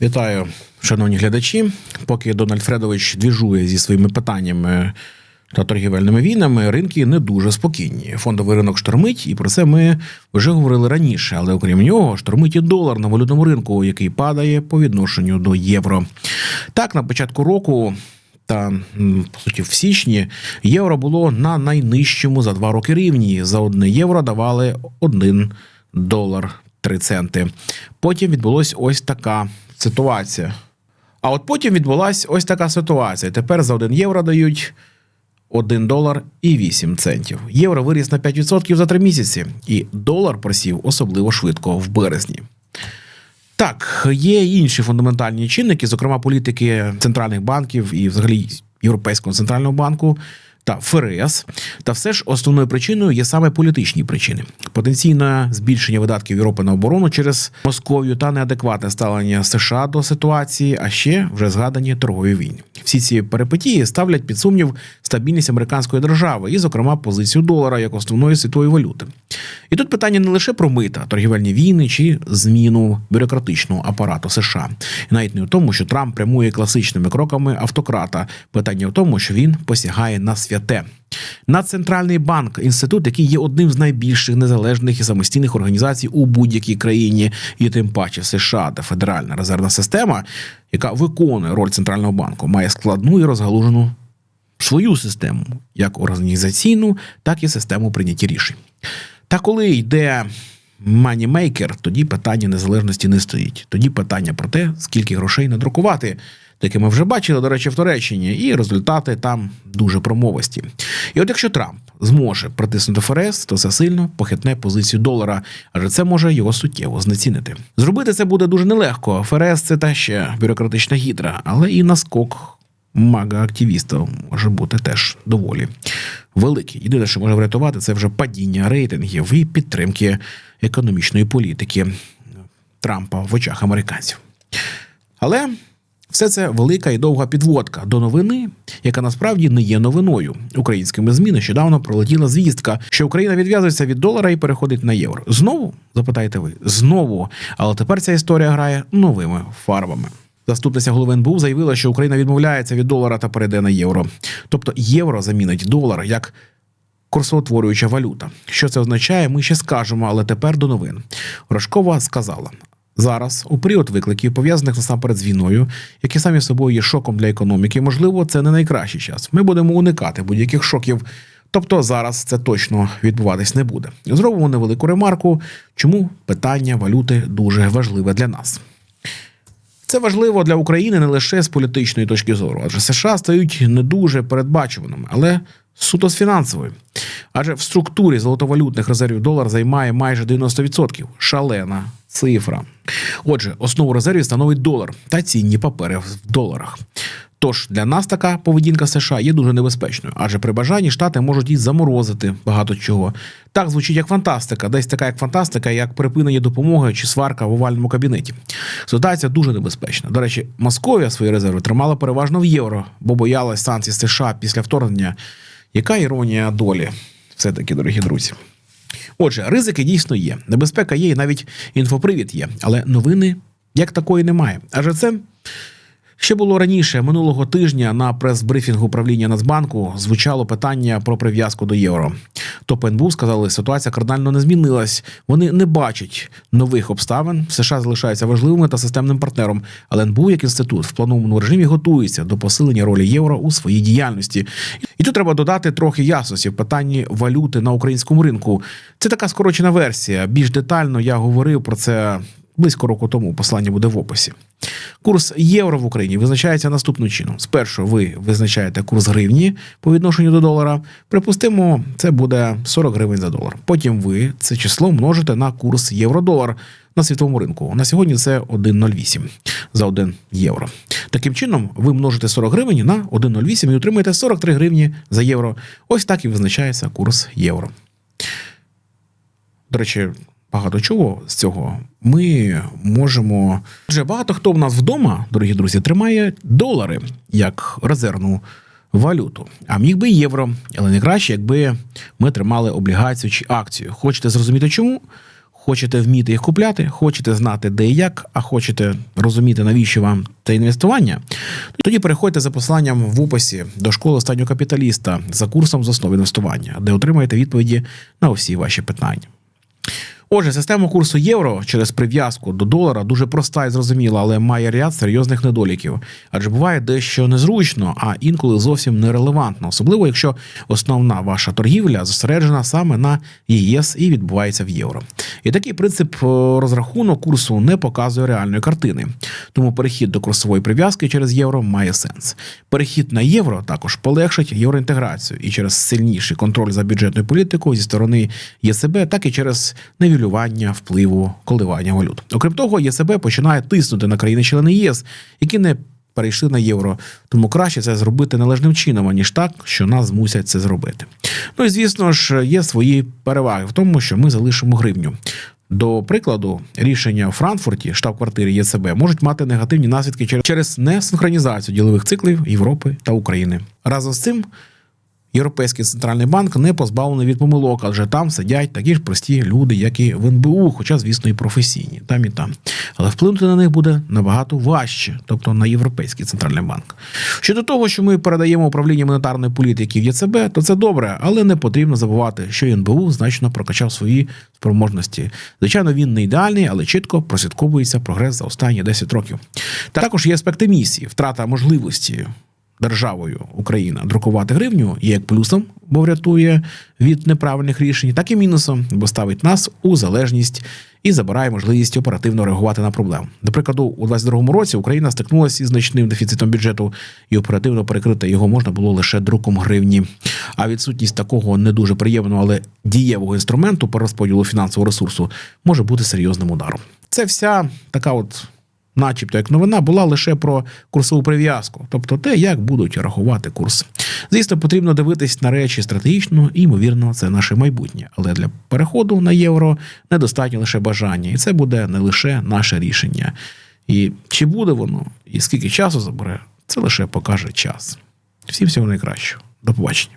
Вітаю, шановні глядачі. Поки Дональд Фредович двіжує зі своїми питаннями та торгівельними війнами, ринки не дуже спокійні. Фондовий ринок штормить, і про це ми вже говорили раніше. Але окрім нього, штормить і долар на валютному ринку, який падає по відношенню до євро. Так, на початку року. Та по суті, в січні євро було на найнижчому за два роки рівні. За одне євро давали один долар 3 центи. Потім відбулась ось така ситуація. А от потім відбулась ось така ситуація. Тепер за 1 євро дають 1 долар і 8 центів. Євро виріс на 5% за 3 місяці, і долар просів особливо швидко в березні. Так, є інші фундаментальні чинники, зокрема політики центральних банків і взагалі Європейського центрального банку та ФРС. Та все ж основною причиною є саме політичні причини: потенційне збільшення видатків Європи на оборону через Московію та неадекватне ставлення США до ситуації, а ще вже згадані торгові війни. Всі ці перипетії ставлять під сумнів стабільність американської держави і, зокрема, позицію долара як основної світової валюти. І тут питання не лише про мита, торгівельні війни чи зміну бюрократичного апарату США, і навіть не у тому, що Трамп прямує класичними кроками автократа. Питання в тому, що він посягає на святе. Наццентральний банк інститут, який є одним з найбільших незалежних і самостійних організацій у будь-якій країні, і тим паче США та Федеральна резервна система, яка виконує роль центрального банку, має складну і розгалужену свою систему, як організаційну, так і систему прийняття рішень. Та коли йде манімейкер, тоді питання незалежності не стоїть. Тоді питання про те, скільки грошей надрукувати. Таке ми вже бачили, до речі, в Туреччині, і результати там дуже промовисті. І от якщо Трамп зможе притиснути ФРС, то це сильно похитне позицію долара, адже це може його суттєво знецінити. Зробити це буде дуже нелегко. ФРС це та ще бюрократична гідра, але і наскок мага активістів може бути теж доволі великий. Єдине, що може врятувати, це вже падіння рейтингів і підтримки економічної політики Трампа в очах американців. Але все це велика і довга підводка до новини, яка насправді не є новиною. Українськими ЗМІ нещодавно пролетіла звістка, що Україна відв'язується від долара і переходить на євро. Знову запитаєте ви? Знову. Але тепер ця історія грає новими фарбами. Заступниця голови НБУ заявила, що Україна відмовляється від долара та перейде на євро. Тобто євро замінить долар як курсоутворююча валюта. Що це означає, ми ще скажемо, але тепер до новин. Рожкова сказала. Зараз, у період викликів, пов'язаних насамперед з війною, які самі собою є шоком для економіки, можливо, це не найкращий час. Ми будемо уникати будь-яких шоків. Тобто зараз це точно відбуватись не буде. Зробимо невелику ремарку, чому питання валюти дуже важливе для нас. Це важливо для України не лише з політичної точки зору, адже США стають не дуже передбачуваними, але суто з фінансової. Адже в структурі золотовалютних резервів долар займає майже 90%. Шалена цифра. Отже, основу резервів становить долар та цінні папери в доларах. Тож для нас така поведінка США є дуже небезпечною, адже при бажанні штати можуть і заморозити багато чого. Так звучить як фантастика, десь така як фантастика, як припинення допомоги чи сварка в овальному кабінеті. Ситуація дуже небезпечна. До речі, Московія свої резерви тримала переважно в євро, бо боялась санкцій США після вторгнення. Яка іронія долі? Все таки, дорогі друзі. Отже, ризики дійсно є. Небезпека є, і навіть інфопривід є, але новини як такої немає. Адже це ще було раніше минулого тижня на прес-брифінгу правління Нацбанку звучало питання про прив'язку до євро. Топ НБУ сказали, ситуація кардинально не змінилась. Вони не бачать нових обставин. США залишаються важливими та системним партнером. Але НБУ як інститут в плановому режимі готується до посилення ролі євро у своїй діяльності. І тут треба додати трохи ясності в питанні валюти на українському ринку. Це така скорочена версія. Більш детально я говорив про це близько року тому. Послання буде в описі. Курс євро в Україні визначається наступним чином: спершу ви визначаєте курс гривні по відношенню до долара. Припустимо, це буде 40 гривень за долар. Потім ви це число множите на курс євро-долар на світовому ринку. На сьогодні це 1,08 за 1 євро. Таким чином, ви множите 40 гривень на 1,08 і отримаєте 43 гривні за євро. Ось так і визначається курс євро. До речі, багато чого з цього ми можемо. Вже багато хто в нас вдома, дорогі друзі, тримає долари як резервну валюту, а міг би євро, але не краще, якби ми тримали облігацію чи акцію. Хочете зрозуміти чому? Хочете вміти їх купляти, хочете знати, де і як, а хочете розуміти, навіщо вам це інвестування, тоді переходьте за посиланням в описі до школи останнього капіталіста за курсом з основ інвестування, де отримаєте відповіді на усі ваші питання. Отже, система курсу євро через прив'язку до долара дуже проста і зрозуміла, але має ряд серйозних недоліків. Адже буває дещо незручно, а інколи зовсім нерелевантно, особливо якщо основна ваша торгівля зосереджена саме на ЄС і відбувається в євро. І такий принцип е, розрахунку курсу не показує реальної картини. Тому перехід до курсової прив'язки через євро має сенс. Перехід на євро також полегшить євроінтеграцію і через сильніший контроль за бюджетною політикою зі сторони ЄСБ, так і через невілювання впливу коливання валют. Окрім того, ЄСБ починає тиснути на країни-члени ЄС, які не перейшли на євро. Тому краще це зробити належним чином, аніж так, що нас змусять це зробити. Ну і звісно ж, є свої переваги в тому, що ми залишимо гривню. До прикладу, рішення у Франкфурті, штаб-квартири ЄЦБ, можуть мати негативні наслідки через несинхронізацію ділових циклів Європи та України. Разом з цим Європейський центральний банк не позбавлений від помилок, адже там сидять такі ж прості люди, як і в НБУ, хоча, звісно, і професійні, там і там. Але вплинути на них буде набагато важче, тобто на Європейський центральний банк. Щодо того, що ми передаємо управління монетарної політики в ЄЦБ, то це добре, але не потрібно забувати, що НБУ значно прокачав свої спроможності. Звичайно, він не ідеальний, але чітко прослідковується прогрес за останні 10 років. Також є аспекти місії, втрата можливості державою Україна друкувати гривню є як плюсом, бо врятує від неправильних рішень, так і мінусом, бо ставить нас у залежність і забирає можливість оперативно реагувати на проблему. До прикладу, у 2022 році Україна стикнулася із значним дефіцитом бюджету, і оперативно перекрити його можна було лише друком гривні. А відсутність такого не дуже приємного, але дієвого інструменту по розподілу фінансового ресурсу може бути серйозним ударом. Це вся така от начебто як новина, була лише про курсову прив'язку, тобто те, як будуть рахувати курс. Звісно, потрібно дивитись на речі стратегічно, і ймовірно, це наше майбутнє. Але для переходу на євро недостатньо лише бажання, і це буде не лише наше рішення. І чи буде воно, і скільки часу забере, це лише покаже час. Всім всього найкращого. До побачення.